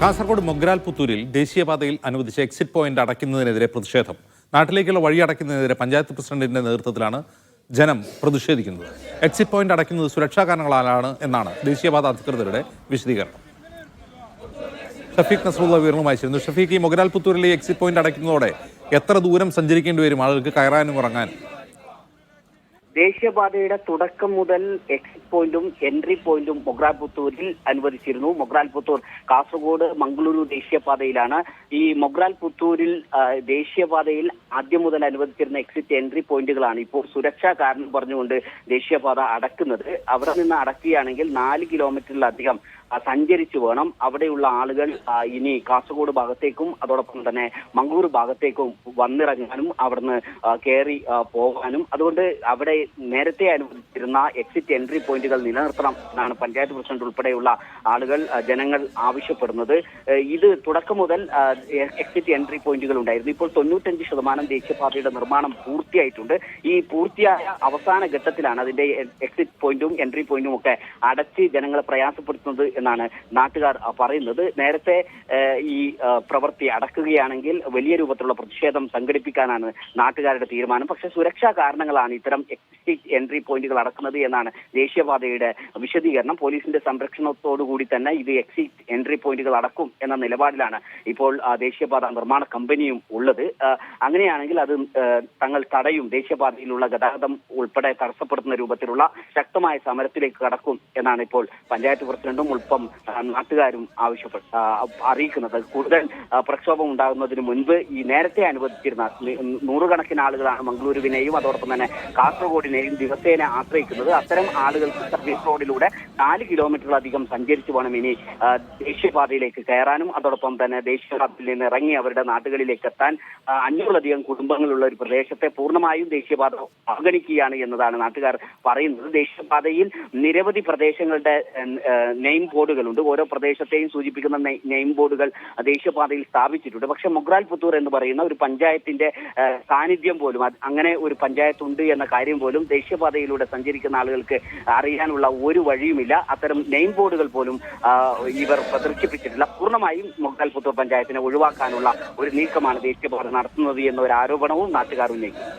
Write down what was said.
കാസർഗോഡ് മൊഗ്രാൽ പുത്തൂരിൽ ദേശീയപാതയിൽ അനുവദിച്ച exit point അടയ്ക്കുന്നതിനെതിരെ പ്രതിഷേധം. നാട്ടിലേക്കുള്ള വഴി അടയ്ക്കുന്നതിനെതിരെ പഞ്ചായത്ത് പ്രസിഡന്റിന്റെ നേതൃത്വത്തിലാണ് ജനം പ്രതിഷേധിക്കുന്നത്. എക്സിറ്റ് പോയിന്റ് അടയ്ക്കുന്നത് സുരക്ഷാ കാരണങ്ങളാലാണ് എന്നാണ് ദേശീയപാത അധികൃതരുടെ വിശദീകരണം. ഷഫീഖ് നസറുള്ള വിവരണവുമായി ചേരുന്നു. ഷഫീഖ് ഈ മൊഗ്രാൽ പുത്തൂരിലെ എക്സിറ്റ് പോയിന്റ് അടയ്ക്കുന്നതോടെ എത്ര ദൂരം സഞ്ചരിക്കേണ്ടി വരും? ആളുകൾക്ക് കയറാനും ഇറങ്ങാനും ദേശീയപാതയുടെ തുടക്കം മുതൽ എക്സിറ്റ് പോയിന്റും എൻട്രി പോയിന്റും മൊഗ്രാൽ പുത്തൂരിൽ അനുവദിച്ചിരുന്നു. മൊഗ്രാൽ പുത്തൂർ കാസർഗോഡ് മംഗളൂരു ദേശീയപാതയിലാണ്. ഈ മൊഗ്രാൽ പുത്തൂരിൽ ദേശീയപാതയിൽ ആദ്യം മുതൽ അനുവദിച്ചിരുന്ന എക്സിറ്റ് എൻട്രി പോയിന്റുകളാണ് ഇപ്പോൾ സുരക്ഷാ കാരണം പറഞ്ഞുകൊണ്ട് ദേശീയപാത അടക്കുന്നത്. അവിടെ നിന്ന് അടക്കുകയാണെങ്കിൽ നാല് കിലോമീറ്ററിലധികം സഞ്ചരിച്ചു വേണം. അവിടെയുള്ള ആളുകൾ ഇനി കാസർഗോഡ് ഭാഗത്തേക്കും അതോടൊപ്പം തന്നെ മംഗളൂർ ഭാഗത്തേക്കും വന്നിറങ്ങാനും അവിടുന്ന് കയറി പോകാനും. അതുകൊണ്ട് അവിടെ നേരത്തെ അനുവദിച്ചിരുന്ന എക്സിറ്റ് എൻട്രി പോയിന്റുകൾ നിലനിർത്തണം എന്നാണ് പഞ്ചായത്ത് പ്രസിഡന്റ് ഉൾപ്പെടെയുള്ള ആളുകൾ ജനങ്ങൾ ആവശ്യപ്പെടുന്നത്. ഇത് തുടക്കം മുതൽ എക്സിറ്റ് എൻട്രി പോയിന്റുകൾ ഉണ്ടായിരുന്നു. ഇപ്പോൾ തൊണ്ണൂറ്റഞ്ച് ശതമാനം ദേശീയപാതയുടെ നിർമ്മാണം പൂർത്തിയായിട്ടുണ്ട്. ഈ പൂർത്തിയായ അവസാന ഘട്ടത്തിലാണ് അതിന്റെ എക്സിറ്റ് പോയിന്റും എൻട്രി പോയിന്റും ഒക്കെ അടച്ച് ജനങ്ങളെ പ്രയാസപ്പെടുത്തുന്നത് എന്നാണ് നാട്ടുകാർ പറയുന്നത്. നേരത്തെ ഈ പ്രവൃത്തി അടക്കുകയാണെങ്കിൽ വലിയ രൂപത്തിലുള്ള പ്രതിഷേധം സംഘടിപ്പിക്കാനാണ് നാട്ടുകാരുടെ തീരുമാനം. പക്ഷെ സുരക്ഷാ കാരണങ്ങളാണ് ഇത്തരം എക്സിറ്റ് എൻട്രി പോയിന്റുകൾ അടക്കുന്നത് എന്നാണ് ദേശീയപാതയുടെ വിശദീകരണം. പോലീസിന്റെ സംരക്ഷണത്തോടുകൂടി തന്നെ ഇത് എക്സിറ്റ് എൻട്രി പോയിന്റുകൾ അടക്കും എന്ന നിലപാടിലാണ് ഇപ്പോൾ ദേശീയപാത നിർമ്മാണ കമ്പനിയും ഉള്ളത്. അങ്ങനെയാണെങ്കിൽ അത് തങ്ങൾ തടയും ദേശീയപാതയിലുള്ള ഗതാഗതം ഉൾപ്പെടെ തടസ്സപ്പെടുത്തുന്ന രൂപത്തിലുള്ള ശക്തമായ സമരത്തിലേക്ക് കടക്കും എന്നാണ് ഇപ്പോൾ പഞ്ചായത്ത് പ്രസിഡന്റും ആ, നാട്ടുകാരും ആവശ്യപ്പെട്ട അറിയിക്കുന്നത്. കൂടുതൽ പ്രക്ഷോഭം ഉണ്ടാകുന്നതിന് മുൻപ് ഈ നേരത്തെ അനുവദിച്ചിരുന്ന നൂറുകണക്കിന് ആളുകളാണ് മംഗളൂരുവിനെയും അതോടൊപ്പം തന്നെ കാസർഗോഡിനെയും ദിവസേന ആശ്രയിക്കുന്നത്. അത്തരം ആളുകൾക്ക് സർവീസ് റോഡിലൂടെ നാല് കിലോമീറ്ററിലധികം സഞ്ചരിച്ചു വേണം ഇനി ദേശീയപാതയിലേക്ക് കയറാനും അതോടൊപ്പം തന്നെ ദേശീയപാതയിൽ നിന്ന് ഇറങ്ങി അവരുടെ നാടുകളിലേക്ക് എത്താൻ അഞ്ഞൂറിലധികം കുടുംബങ്ങളുള്ള ഒരു പ്രദേശത്തെ പൂർണമായും ദേശീയപാത അവഗണിക്കുകയാണ് എന്നതാണ് നാട്ടുകാർ പറയുന്നത്. ദേശീയപാതയിൽ നിരവധി പ്രദേശങ്ങളുടെ നെയിം ബോർഡുകളുണ്ട്. ഓരോ പ്രദേശത്തെയും സൂചിപ്പിക്കുന്ന നെയിം ബോർഡുകൾ ദേശീയപാതയിൽ സ്ഥാപിച്ചിട്ടുണ്ട്. പക്ഷെ മൊഗ്രാൽ പുത്തൂർ എന്ന് പറയുന്ന ഒരു പഞ്ചായത്തിന്റെ സാന്നിധ്യം പോലും അങ്ങനെ ഒരു പഞ്ചായത്ത് ഉണ്ട് എന്ന കാര്യം പോലും ദേശീയപാതയിലൂടെ സഞ്ചരിക്കുന്ന ആളുകൾക്ക് അറിയാനുള്ള ഒരു വഴിയുമില്ല. അത്തരം നെയിം ബോർഡുകൾ പോലും ഇവർ പ്രദർശിപ്പിച്ചിട്ടില്ല. പൂർണമായും മൊഗ്രാൽ പുത്തൂർ പഞ്ചായത്തിനെ ഒഴിവാക്കാനുള്ള ഒരു നീക്കമാണ് ദേശീയപാത നടത്തുന്നത് എന്ന ഒരു ആരോപണവും നാട്ടുകാർ ഉന്നയിക്കുന്നു.